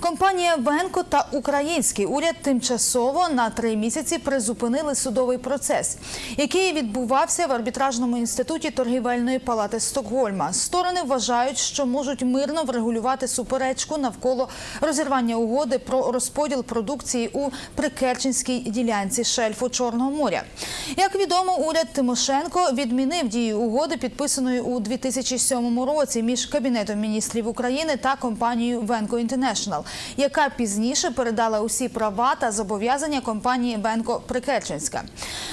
Компанія Венко та український уряд тимчасово на три місяці призупинили судовий процес, який відбувався в арбітражному інституті торгівельної палати Стокгольма. Сторони вважають, що можуть мирно врегулювати суперечку навколо розірвання угоди про розподіл продукції у Прикерченській ділянці шельфу Чорного моря. Як відомо, уряд Тимошенко відмінив дію угоди, підписаної у 2007 році між Кабінетом міністрів України та компанією Венко Інтернешнл, яка пізніше передала усі права та зобов'язання компанії Венко Прикерченська.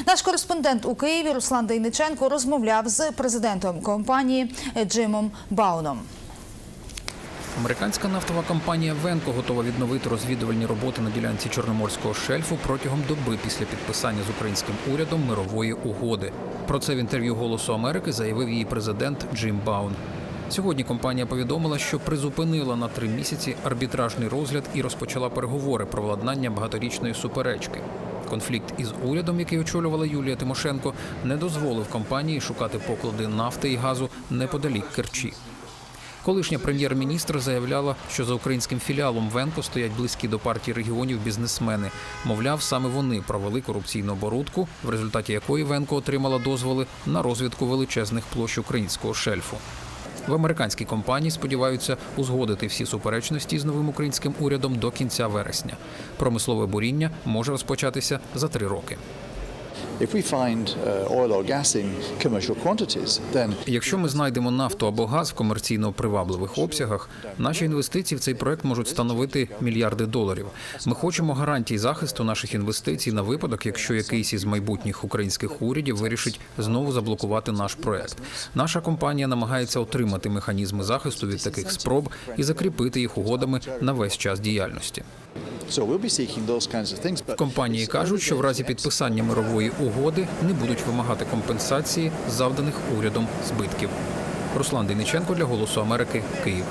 Наш кореспондент у Києві Руслан Дейниченко розмовляв з президентом компанії Джимом Бауном. Американська нафтова компанія Венко готова відновити розвідувальні роботи на ділянці Чорноморського шельфу протягом доби після підписання з українським урядом мирової угоди. Про це в інтерв'ю Голосу Америки заявив її президент Джим Баун. Сьогодні компанія повідомила, що призупинила на три місяці арбітражний розгляд і розпочала переговори про владнання багаторічної суперечки. Конфлікт із урядом, який очолювала Юлія Тимошенко, не дозволив компанії шукати поклади нафти і газу неподалік Керчі. Колишня прем'єр-міністр заявляла, що за українським філіалом Венко стоять близькі до партії регіонів бізнесмени. Мовляв, саме вони провели корупційну оборудку, в результаті якої Венко отримала дозволи на розвідку величезних площ українського шельфу. В американській компанії сподіваються узгодити всі суперечності з новим українським урядом до кінця вересня. Промислове буріння може розпочатися за три роки. Якщо ми знайдемо нафту або газ в комерційно привабливих обсягах, наші інвестиції в цей проект можуть становити мільярди доларів. Ми хочемо гарантій захисту наших інвестицій на випадок, якщо якийсь із майбутніх українських урядів вирішить знову заблокувати наш проект. Наша компанія намагається отримати механізми захисту від таких спроб і закріпити їх угодами на весь час діяльності. But Компанії кажуть, що в разі підписання мирової угоди не будуть вимагати компенсації завданих урядом збитків. Руслан Дейниченко для Голосу Америки, Київ.